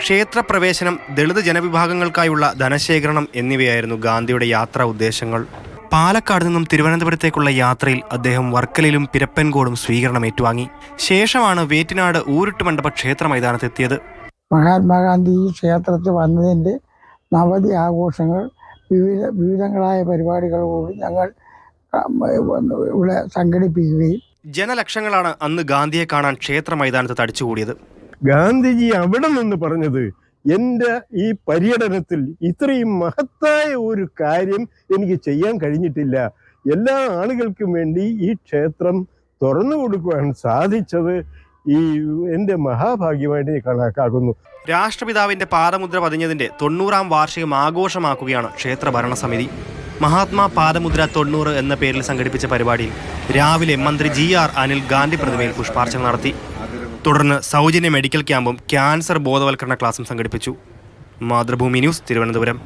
ക്ഷേത്രപ്രവേശനം ദളിത് ജനവിഭാഗങ്ങൾക്കായുള്ള ധനശേഖരണം എന്നിവയായിരുന്നു ഗാന്ധിയുടെ യാത്രാ ഉദ്ദേശങ്ങൾ. പാലക്കാട് നിന്നും തിരുവനന്തപുരത്തേക്കുള്ള യാത്രയിൽ അദ്ദേഹം വർക്കലയിലും പിരപ്പൻകോടും സ്വീകരണം ഏറ്റുവാങ്ങി. ശേഷമാണ് വേറ്റിനാട് ഊരുട്ട് മണ്ഡപ ക്ഷേത്ര മൈതാനത്തെത്തിയത്. മഹാത്മാഗാന്ധി ഈ ക്ഷേത്രത്തിൽ വന്നതിന്റെ നവതി ആഘോഷങ്ങൾ വിവിധ വിവിധങ്ങളായ പരിപാടികളോട് ഞങ്ങൾ ഇവിടെ സംഘടിപ്പിക്കുകയും. ജനലക്ഷങ്ങളാണ് അന്ന് ഗാന്ധിയെ കാണാൻ ക്ഷേത്ര മൈതാനത്ത് തടിച്ചുകൂടിയത്. ഗാന്ധിജി അവിടെ നിന്ന് പറഞ്ഞത് എന്റെ ഈ പര്യടനത്തിൽ ഇത്രയും മഹത്തായ ഒരു കാര്യം എനിക്ക് ചെയ്യാൻ കഴിഞ്ഞിട്ടില്ല. എല്ലാ ആളുകൾക്കും വേണ്ടി ഈ ക്ഷേത്രം തുറന്നു കൊടുക്കുവാൻ സാധിച്ചത് ഈ എന്റെ മഹാഭാഗ്യമായിട്ട് കണക്കാക്കുന്നു. രാഷ്ട്രപിതാവിന്റെ പാദമുദ്ര പതിഞ്ഞതിന്റെ തൊണ്ണൂറാം വാർഷികം ആഘോഷമാക്കുകയാണ് ക്ഷേത്ര ഭരണസമിതി. മഹാത്മാ പാദമുദ്ര തൊണ്ണൂറ് എന്ന പേരിൽ സംഘടിപ്പിച്ച പരിപാടിയിൽ രാവിലെ മന്ത്രി ജി ആർ അനിൽ ഗാന്ധി പ്രതിമയിൽ പുഷ്പാർച്ചന നടത്തി. തുടർന്ന് സൗജന്യ മെഡിക്കൽ ക്യാമ്പും ക്യാൻസർ ബോധവൽക്കരണ ക്ലാസും സംഘടിപ്പിച്ചു. മാതൃഭൂമി ന്യൂസ് തിരുവനന്തപുരം.